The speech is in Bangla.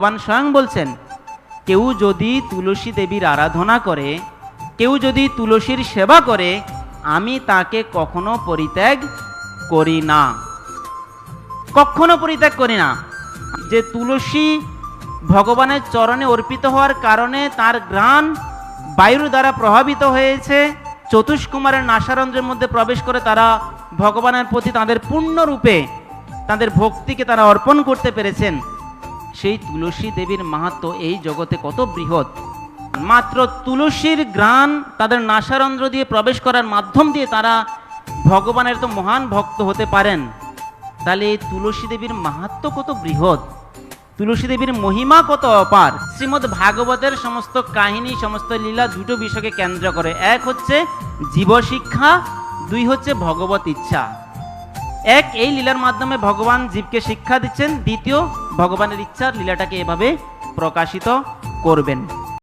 ভগবান স্বয়ং বলছেন, কেউ যদি তুলসী দেবীর আরাধনা করে, কেউ যদি তুলসীর সেবা করে, আমি তাকে কখনো পরিত্যাগ করি না। কখনো পরিত্যাগ করি না। যে তুলসী ভগবানের চরণে অর্পিত হওয়ার কারণে তার গ্রাণ বায়ুর দ্বারা প্রভাবিত হয়েছে, চতুষ্কুমারের নাসারন্ধ্রের মধ্যে প্রবেশ করে তারা ভগবানের প্রতি তাদের পূর্ণরূপে, তাদের ভক্তিকে তারা অর্পণ করতে পেরেছেন। সেই তুলসী দেবীর মাহাত্ম এই জগতে কত বৃহৎ। মাত্র তুলসীর গ্রাণ তাদের নাসারন্ধ্র দিয়ে প্রবেশ করার মাধ্যম দিয়ে তারা ভগবানের তো মহান ভক্ত হতে পারেন। তাহলে এই তুলসী দেবীর মাহাত্ম কত বৃহৎ? তুলসী দেবীর মহিমা কত অপার? শ্রীমদ্ ভাগবতের সমস্ত কাহিনী, সমস্ত লীলা দুটো বিষয়কে কেন্দ্র করে। এক হচ্ছে জীবশিক্ষা, দুই হচ্ছে ভগবত ইচ্ছা। এক, এই লীলার মাধ্যমে ভগবান জীবকে শিক্ষা দিচ্ছেন। দ্বিতীয় ভগবানের ইচ্ছা লীলাটাকে এভাবে প্রকাশিত করবেন।